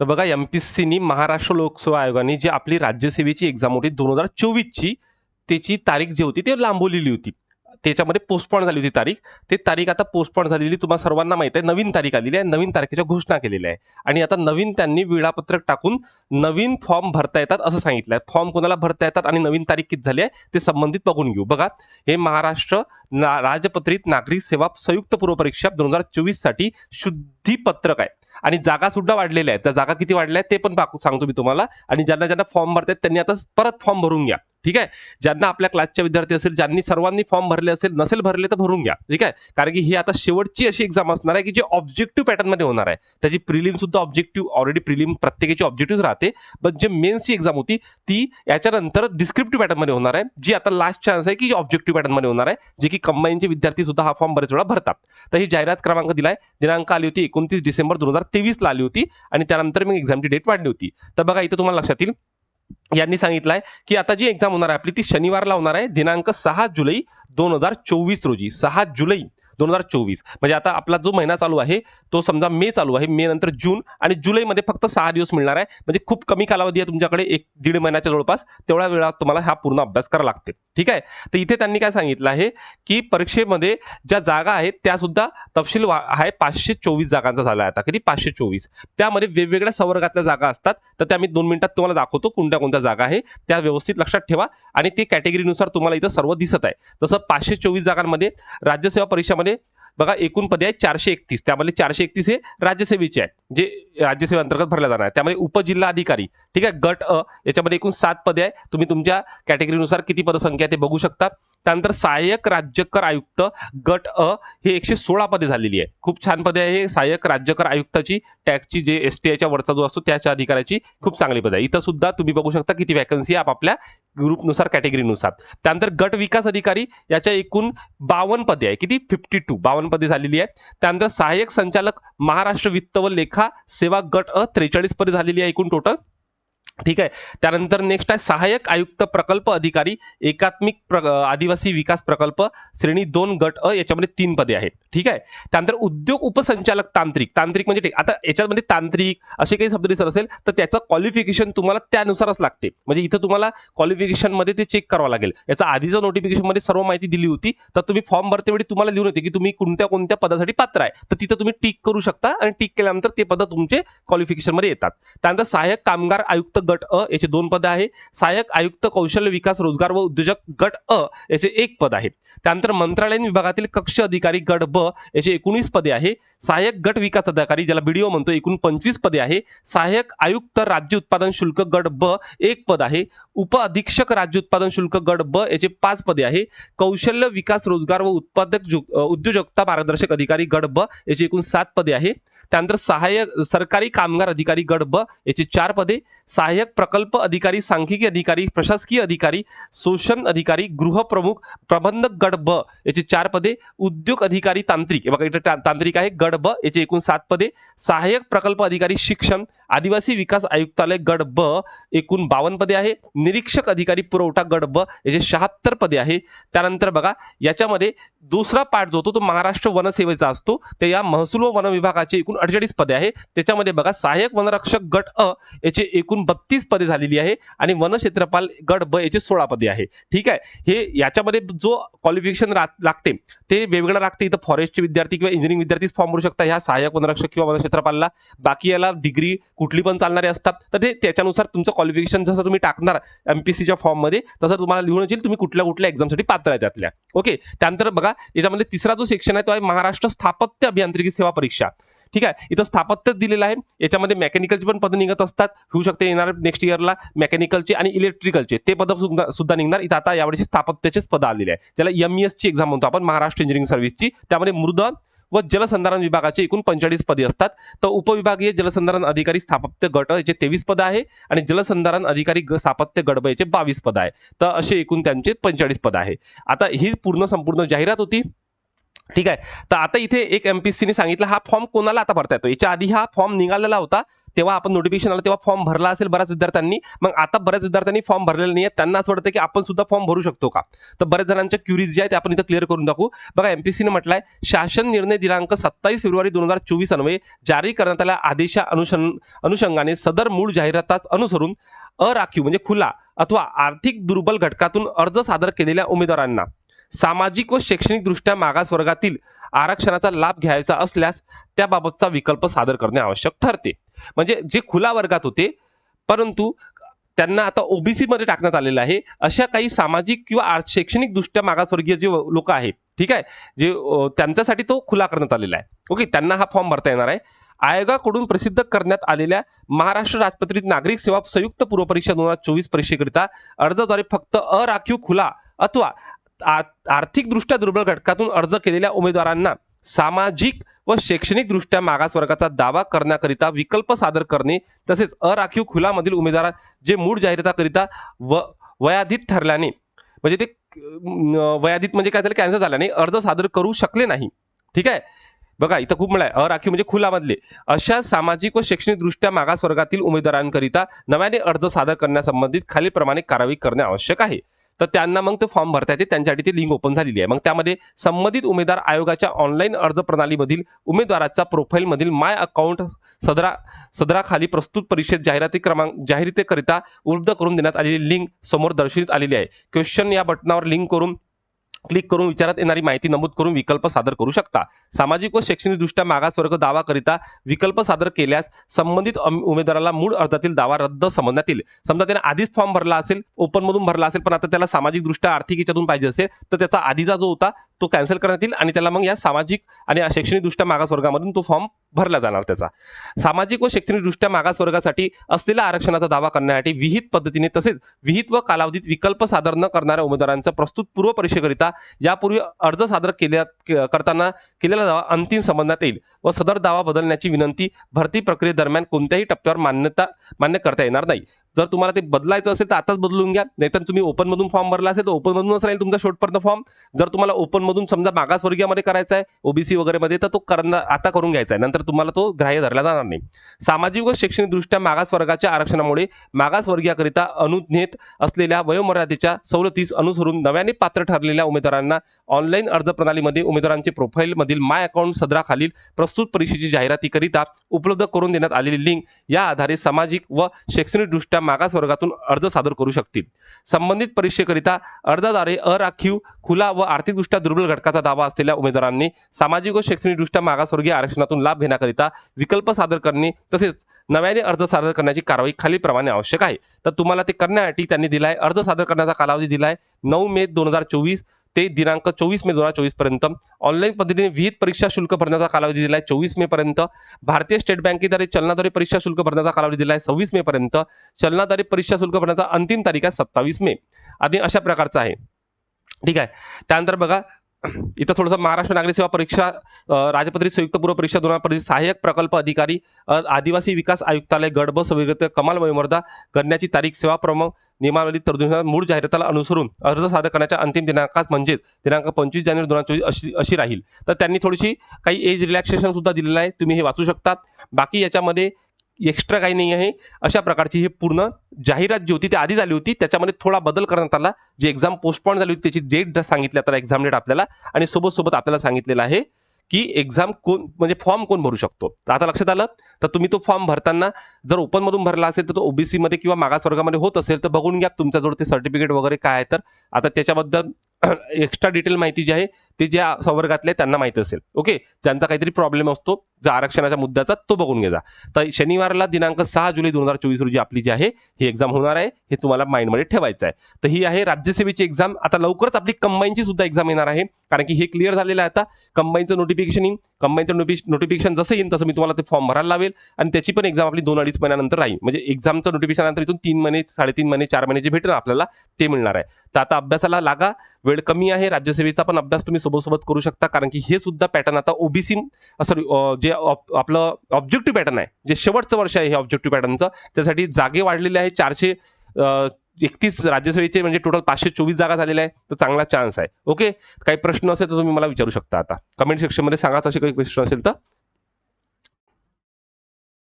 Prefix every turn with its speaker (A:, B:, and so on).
A: तर बघा M P सीनी महाराष्ट्र लोकसेवा आयोगाने जी आपली राज्यसेवेची एक्झाम होती दोन हजार चोवीसची त्याची तारीख जी होती ती लांबवलेली होती. त्याच्यामध्ये पोस्टपॉन झाली होती तारीख. ते तारीख आता पोस्टपॉन झालेली तुम्हाला सर्वांना माहीत आहे नवीन तारीख आलेली आहे नवीन तारखेच्या घोषणा केलेल्या आहे. आणि आता नवीन त्यांनी वेळापत्रक टाकून नवीन फॉर्म भरता येतात असं सांगितलं आहे. फॉर्म कोणाला भरता येतात आणि नवीन तारीख किती झाली आहे ते संबंधित बघून घेऊ. बघा हे महाराष्ट्र ना राजपत्रित नागरिक सेवा संयुक्त पूर्व परीक्षा दोन हजार चोवीससाठी शुद्धीपत्रक आहे. आणि जागा सुद्धा वाढलेल्या आहेत. त्या जागा किती वाढल्या आहेत ते पण सांगतो मी तुम्हाला. आणि ज्यांना ज्यांना फॉर्म भरतात त्यांनी आता परत फॉर्म भरून घ्या. ठीक आहे? ज्यांना आपल्या क्लासचे विद्यार्थी असेल ज्यांनी सर्वांनी फॉर्म भरले असेल नसेल भरले तर भरून घ्या. ठीक आहे? कारण की ही आता शेवटची अशी एक्झाम असणार आहे की जी ऑब्जेक्टिव्ह पॅटर्नमध्ये होणार आहे. त्याची प्रिलिम सुद्धा ऑब्जेक्टिव्ह ऑलरेडी प्रिलिम प्रत्येकाची ऑब्जेक्टिव्ह राहते. पण जे मेन्सची एक्झाम होती ती याच्यानंतर डिस्क्रिप्टिव्ह पॅटर्नमध्ये होणार आहे. जी आता लास्ट चान्स आहे की ऑब्जेक्टिव्ह पॅटर्नमध्ये होणार आहे जे की कंबाईनचे विद्यार्थी सुद्धा हा फॉर्म बरेच वेळा भरतात. तर ही जाहिरात क्रमांक दिलाय. दिनांक आली होती एकोणतीस डिसेंबर दोन हजार तेवीसला आली होती. आणि त्यानंतर मग एक्झामची डेट वाढली होती. तर बघा इथं तुम्हाला लक्षात येईल. यांनी सांगितलं आहे की आता जी एक्झाम होणार आहे आपली ती शनिवारला होणार आहे. दिनांक सहा जुलै दोन हजार चोवीस रोजी. सहा जुलै दोन हजार चोवीस. म्हणजे आता आपला जो महिना चालू आहे तो समजा मे चालू आहे मे नंतर जून आणि जुलैमध्ये फक्त सहा दिवस मिळणार आहे. म्हणजे खूप कमी कालावधी आहे तुमच्याकडे एक दीड महिन्याच्या जवळपास. तेवढ्या वेळात तुम्हाला हा पूर्ण अभ्यास करावा लागते ठीक आहे? तर इथे त्यांनी काय सांगितलं आहे की परीक्षेमध्ये ज्या जागा आहेत त्या सुद्धा तपशील वा- आहे पाचशे चोवीस जागांचा झाला आहे आता. किती? पाचशे चोवीस. त्यामध्ये वेगवेगळ्या संवर्गातल्या जागा असतात. तर त्या मी दोन मिनिटात तुम्हाला दाखवतो कोणत्या कोणत्या जागा आहे. त्या व्यवस्थित लक्षात ठेवा. आणि ते कॅटेगरीनुसार तुम्हाला इथं सर्व दिसत आहे. जसं पाचशे चोवीस जागांमध्ये राज्यसेवा परीक्षामध्ये बघा एकूण पदे आहेत चारशे एकतीस. त्यामध्ये चारशे एकतीस हे राज्यसेवेचे आहेत जे राज्यसेवे अंतर्गत भरल्या जाणार आहे त्यामध्ये उपजिल्हा अधिकारी ठीक आहे गट अ याच्यामध्ये एकूण सात पदे आहे तुम्ही तुमच्या कॅटेगरीनुसार किती पदसंख्या आहे ते बघू शकता. त्यानंतर सहाय्यक राज्यकर आयुक्त गट अ हे एकशे सोळा पदे झालेली आहे. खूप छान पदे आहे. सहाय्यक राज्यकर आयुक्ताची टॅक्सची जे एस टी आयच्या वरचा जो असतो त्याच्या अधिकाऱ्याची खूप चांगली पदे आहे. इथं सुद्धा तुम्ही बघू शकता किती वॅकन्सी आहे आपापल्या ग्रुपनुसार कॅटेगरीनुसार त्यानंतर गट विकास अधिकारी याच्या एकूण बावन्न पदे आहे. किती? फिफ्टी टू बावन्न पदे झालेली आहे त्यानंतर सहाय्यक संचालक महाराष्ट्र वित्त व लेखा सेवा गट अ त्रेचाळीस पदे झालेली आहे एकूण टोटल ठीक आहे. त्यानंतर नेक्स्ट आहे सहाय्यक आयुक्त प्रकल्प अधिकारी एकात्मिक प्र आदिवासी विकास प्रकल्प श्रेणी दोन गट अ याच्यामध्ये तीन पदे आहेत. ठीक आहे? त्यानंतर उद्योग उपसंचालक तांत्रिक तांत्रिक म्हणजे ठीक आता याच्यामध्ये तांत्रिक असे काही शब्द दिसत असेल तर त्याचं क्वालिफिकेशन तुम्हाला त्यानुसारच लागते. म्हणजे इथं तुम्हाला क्वालिफिकेशनमध्ये ते चेक करावं लागेल. याचा आधीचं नोटिफिकेशनमध्ये सर्व माहिती दिली होती तर तुम्ही फॉर्म भरतेवेळी तुम्हाला लिहून येते की तुम्ही कोणत्या कोणत्या पदासाठी पात्र आहे. तर तिथं तुम्ही टिक करू शकता आणि टिक केल्यानंतर ते पद तुमचे क्वालिफिकेशनमध्ये येतात. त्यानंतर सहाय्यक कामगार आयुक्त गट अ याचे दोन पद आहे. सहाय्यक आयुक्त कौशल्य विकास रोजगार व उद्योजक गट अ याचे एक पद आहे. त्यानंतर मंत्रालयीन विभागातील कक्ष अधिकारी गट ब याचे एकोणीस पदे आहे. सहाय्यक गट विकास अधिकारी ज्याला बीडीओ म्हणतो एकूण पंचवीस पदे आहे. सहाय्यक आयुक्त राज्य उत्पादन शुल्क गट ब एक पद आहे. उप अधीक्षक राज्य उत्पादन शुल्क गट ब याचे पाच पदे आहे. कौशल्य विकास रोजगार व उत्पादक जु- उद्योजकता मार्गदर्शक अधिकारी गट ब याचे एकूण सात पदे आहे. त्यानंतर सहाय्यक सरकारी कामगार अधिकारी गट ब याचे चार पदे. सहाय्यक प्रकल्प अधिकारी सांख्यिकी अधिकारी प्रशासकीय अधिकारी शोषण अधिकारी गृहप्रमुख प्रबंधक गट ब याचे चार पदे. उद्योग अधिकारी तांत्रिक बघा इथे ता- तांत्रिक आहे. गट ब याचे एकूण सात पदे. सहाय्यक प्रकल्प अधिकारी शिक्षण आदिवासी विकास आयुक्तालय गट ब एकूण बावन्न पदे आहे. निरीक्षक अधिकारी पुरवठा गट ब याचे शहात्तर पदे आहे त्यानंतर बघा याच्यामध्ये दुसरा पार्ट जो होतो तो महाराष्ट्र वनसेवेचा असतो. ते या महसूल व वन विभागाचे एकूण अडचाळीस पदे आहे. त्याच्यामध्ये बघा सहाय्यक वनरक्षक गट अ याचे एकूण बत्तीस पदे झालेली आहे आणि वनक्षेत्रपाल गट ब याचे सोळा पदे आहे. ठीक आहे? हे याच्यामध्ये जो क्वालिफिकेशन लागते ते वेगवेगळं लागते. इथं फॉरेस्टचे विद्यार्थी किंवा इंजिनिअरिंग विद्यार्थीच फॉर्म भरू शकता. ह्या सहाय्यक वनरक्षक किंवा वनक्षेत्रपालला बाकी याला डिग्री कुठली पण चालणारे असतात. तर ते त्याच्यानुसार तुमचं क्वालिफिकेशन जसं तुम्ही टाकणार एमपीसीच्या फॉर्ममध्ये तसं तुम्हाला लिहून येईल तुम्ही कुठल्या कुठल्या एक्झामसाठी पात्र आहे त्यातल्या. ओके त्यानंतर बघा याच्यामध्ये तिसरा जो सेक्शन आहे तो आहे महाराष्ट्र स्थापत्य अभियांत्रिकी सेवा परीक्षा. ठीक आहे? इथं स्थापत्यच दिलेलं आहे. याच्यामध्ये मेकॅनिकलची पण पदं निघत असतात. होऊ शकते येणार नेक्स्ट इयरला मेकॅनिकलचे आणि इलेक्ट्रिकलचे ते पदं सुद्धा सुद्धा निघणार. इथं आता यावेळेस स्थापत्याचेच पदं आलेले आहे त्याला एम ची एक्झाम म्हणतो आपण महाराष्ट्र इंजिनिअरिंग सर्व्हिसची त्यामध्ये मृद व जलसंधारण विभागाचे एकूण पंचेचाळीस पदे असतात. तर उपविभागीय जलसंधारण अधिकारी स्थापत्य गट याचे तेवीस पद आहे आणि जलसंधारण अधिकारी स्थापत्य गडब याचे बावीस पद आहे. तर असे एकूण त्यांचे पंचेचाळीस पद आहे. आता ही पूर्ण संपूर्ण जाहिरात होती. ठीक आहे? तर आता इथे एक एम पी सीने सांगितलं हा फॉर्म कोणाला आता भरता येतो याच्या आधी हा फॉर्म निघालेला होता. तेव्हा आपण नोटिफिकेशन आलं तेव्हा फॉर्म भरला असेल बऱ्याच विद्यार्थ्यांनी. मग आता बऱ्याच विद्यार्थ्यांनी फॉर्म भरलेला नाही त्यांना असं वाटतं की आपण सुद्धा फॉर्म भरू शकतो का? तर बऱ्याच जणांच्या क्युरीज ज्या आहे ते आपण इथं क्लिअर करून टाकू. बघा एम पी सीने म्हटलंय शासन निर्णय दिनांक सत्तावीस फेब्रुवारी दोन हजार चोवीस अन्वये जारी करण्यात आल्या आदेशा अनुषंग अनुषंगाने सदर मूळ जाहिरातास अनुसरून अराखीव म्हणजे खुला अथवा आर्थिक दुर्बल घटकातून अर्ज सादर केलेल्या उमेदवारांना. सामाजिक व शैक्षणिकदृष्ट्या मागासवर्गातील मागास वर्गातील आरक्षणाचा लाभ घ्यायचा असल्यास त्याबाबतचा विकल्प सादर करणे आवश्यक ठरते. म्हणजे जे खुला वर्गात होते परंतु त्यांना आता ओबीसी मध्ये टाकण्यात आलेलं आहे. अशा काही सामाजिक किंवा शैक्षणिकदृष्ट्या मागासवर्गीय जे लोक आहेत ठीक आहे जे त्यांच्यासाठी तो खुला करण्यात आलेला आहे. ओके त्यांना हा फॉर्म भरता येणार आहे. आयोगाकडून प्रसिद्ध करण्यात आलेल्या महाराष्ट्र राजपत्रित नागरिक सेवा संयुक्त पूर्वपरीक्षा दोन हजार चोवीस परीक्षेकरिता अर्जाद्वारे फक्त अराखीव खुला अथवा आर्थिकदृष्ट्या दुर्बल घटकातून अर्ज केलेल्या उमेदवारांना सामाजिक व शैक्षणिकदृष्ट्या मागासवर्गाचा दावा करण्याकरिता विकल्प सादर करणे तसेच अराखीव खुलामधील उमेदवार जे मूळ जाहिराताकरिता व वयाधित ठरल्याने म्हणजे ते वयाधित म्हणजे काय झालं कॅन्सल झाल्याने अर्ज सादर करू शकले नाही. ठीक आहे? बघा इथं खूप म्हणलं आहे. अराखीव म्हणजे खुलामधले. अशा सामाजिक व शैक्षणिकदृष्ट्या मागासवर्गातील उमेदवारांकरिता नव्याने अर्ज सादर करण्यासंबंधित खालीलप्रमाणे कारवाई करणे आवश्यक आहे. तर त्यांना मग ते फॉर्म भरता येते. त्यांच्यासाठी ती लिंक ओपन झालेली आहे. मग त्यामध्ये संबंधित उमेदवार आयोगाच्या ऑनलाईन अर्ज प्रणालीमधील उमेदवाराचा प्रोफाईलमधील माय अकाउंट सदरा सदराखाली प्रस्तुत परीक्षेत जाहिराती क्रमांक जाहिरातीकरिता उपलब्ध करून देण्यात आलेली लिंक समोर दर्शवित आलेली आहे. क्वेश्चन या बटनावर लिंक करून क्लिक करून विचारात येणारी माहिती नमूद करून विकल्प सादर करू शकता. सामाजिक व शैक्षणिकदृष्ट्या मागासवर्ग दावाकरिता विकल्प सादर केल्यास संबंधित उमेदवाराला मूळ अर्जातील दावा रद्द समजण्यात येईल. समजा त्याने आधीच फॉर्म भरला असेल ओपनमधून भरला असेल पण आता त्याला सामाजिकदृष्ट्या आर्थिक याच्यातून पाहिजे असेल तर त्याचा आधीचा जो होता तो कॅन्सल करण्यात येईल आणि त्याला मग या सामाजिक आणि शैक्षणिकदृष्ट्या मागासवर्गामधून तो फॉर्म भरला जाणार त्याचा. सामाजिक व शैक्षणिकदृष्ट्या मागासवर्गासाठी असलेल्या आरक्षणाचा दावा करण्यासाठी विहित पद्धतीने तसेच विहित व कालावधीत विकल्प सादर न करणाऱ्या उमेदवारांचा प्रस्तुत पूर्व परीक्षेकरिता यापूर्वी अर्ज सादर केल्या करताना केलेला दावा अंतिम संबंधात येईल व सदर दावा बदलण्याची विनंती भरती प्रक्रियेदरम्यान कोणत्याही टप्प्यावर मान्यता मान्य करता येणार नाही. जर तुम्हाला ते बदलायचं असेल तर आताच बदलून घ्या. नाहीतर तुम्ही ओपन मधून फॉर्म भरला असेल तर ओपन मधूनच राहील तुमचा शॉर्टपर्यंत फॉर्म. जर तुम्हाला ओपन मधून समजा मागासवर्गीयामध्ये करायचा आहे ओबीसी वगैरे मध्ये तर तो करणार आता करून घ्यायचा आहे. नंतर तुम्हाला तो ग्राह्य धरला जाणार नाही. सामाजिक व शैक्षणिक दृष्ट्या मागासवर्गाच्या आरक्षणामुळे मागासवर्गीयाकरिता अनुज्ञेत असलेल्या वयोमर्यादेच्या सवलतीस अनुसरून नव्याने पात्र ठरलेल्या उमेदवारांना ऑनलाईन अर्ज प्रणालीमध्ये उमेदवारांचे प्रोफाईलमधील माय अकाउंट सदराखालील प्रस्तुत परीक्षेची जाहिरातीकरिता उपलब्ध करून देण्यात आलेली लिंक या आधारे सामाजिक व शैक्षणिकदृष्ट्या मागासवर्गातून अर्ज सादर करू शकतील. संबंधित परीक्षेकरिता अर्जाद्वारे अराखीव खुला व आर्थिकदृष्ट्या दुर्बल घटकाचा दावा असलेल्या उमेदवारांनी सामाजिक व शैक्षणिकदृष्ट्या मागासवर्गीय आरक्षणातून लाभ घेण्याकरिता विकल्प सादर करणे तसेच नव्याने अर्ज सादर करण्याची कारवाई खालीलप्रमाणे आवश्यक आहे. तर तुम्हाला ते करण्यासाठी त्यांनी दिलाय अर्ज सादर करण्याचा कालावधी दिलाय नऊ मे दोन हजार चोवीस. ते दिनांक चोवीस मे दोन हजार चोवीसपर्यंत. ऑनलाईन पद्धतीने विहित परीक्षा शुल्क भरण्याचा कालावधी दिला आहे चोवीस मे पर्यंत. भारतीय स्टेट बँकेद्वारे चलनाद्वारे परीक्षा शुल्क भरण्याचा कालावधी दिला आहे सव्वीस मे पर्यंत. चलनाद्वारे परीक्षा शुल्क भरण्याचा अंतिम तारीख आहे सत्तावीस मे. आधी अशा प्रकारचा आहे. ठीक आहे. त्यानंतर बघा इथं थोडंसं महाराष्ट्र नागरिक सेवा परीक्षा राजपत्रित संयुक्त पूर्व परीक्षा दोन हजार पंचवीस सहाय्यक प्रकल्प अधिकारी आदिवासी विकास आयुक्तालय गडब ब सविगत कमाल वयोमर्दा करण्याची तारीख सेवा प्रमुख नियमावली तरतुदीनुसार मूळ जाहिराताला अनुसरून अर्ज सादर करण्याच्या अंतिम दिनांकास म्हणजेच दिनांक पंचवीस जानेवारी दोन हजार चोवीस अशी अशी राहील. तर त्यांनी थोडीशी काही एज रिलॅक्सेशन सुद्धा दिलेलं आहे. तुम्ही हे वाचू शकता बाकी याच्यामध्ये एक्स्ट्रा काही नाही आहे. अशा प्रकारची ही पूर्ण जाहिरात जी होती ती आधी झाली होती. त्याच्यामध्ये थोडा बदल करण्यात आला. जी एक्झाम पोस्टपॉन झाली होती त्याची डेट सांगितली आता एक्झाम डेट आपल्याला. आणि सोबत सोबत आपल्याला सांगितलेलं आहे की एक्झाम कोण म्हणजे फॉर्म कोण भरू शकतो? तर आता लक्षात आलं? तर तुम्ही तो फॉर्म भरताना जर ओपनमधून भरला असेल तर तो ओबीसी मध्ये किंवा मागासवर्गामध्ये होत असेल तर बघून घ्या तुमच्याजवळ ते सर्टिफिकेट वगैरे काय आहे तर. आता त्याच्याबद्दल एक्स्ट्रा डिटेल माहिती जी आहे ते ज्या संवर्गातले त्यांना माहिती असेल. ओके ज्यांचा काहीतरी प्रॉब्लेम असतो जो आरक्षणाच्या मुद्द्याचा तो बघून घेजा तर शनिवारला दिनांक सहा जुलै दोन हजार चोवीस रोजी आपली जी आहे ही एक्झाम होणार आहे. हे तुम्हाला माइंडमध्ये ठेवायचं आहे. तर ही आहे राज्यसेवेची एक्झाम आता लवकरच आपली कंबाईनची सुद्धा एक्झाम येणार आहे. कारण की हे क्लिअर झालेलं आहे आता. कंबाईनचं नोटिफिकेशन येईल कंबाईनचं नोटिफिकेशन जसं येईल तसं मी तुम्हाला ते फॉर्म भरायला लावेल. आणि त्याची पण एक्झाम आपली दोन अडीच महिन्यानंतर राहील. म्हणजे एक्झामचं नोटिफिकेशन नंतर इथून तीन महिने साडेतीन महिने चार महिने जे भेटेल आपल्याला ते मिळणार आहे. तर आता अभ्यासाला लागा. वेळ कमी आहे. राज्यसेवेचा पण अभ्यास तुम्ही सोबत सोबत करू शकता. कारण की हे सुद्धा पॅटर्न आता ओबीसी सॉरी जे ऑप- आपलं ऑब्जेक्टिव्ह पॅटर्न आहे जे शेवटचं वर्ष आहे हे ऑब्जेक्टिव्ह पॅटर्नचं त्यासाठी जागे वाढलेले आहे चारशे एकतीस राज्यसभेचे म्हणजे टोटल पाचशे चोवीस जागा झालेल्या आहे तर चांगला चान्स आहे. ओके काही प्रश्न असेल तर तुम्ही मला विचारू शकता आता. कमेंट सेक्शनमध्ये सांगाच असे काही प्रश्न असेल तर.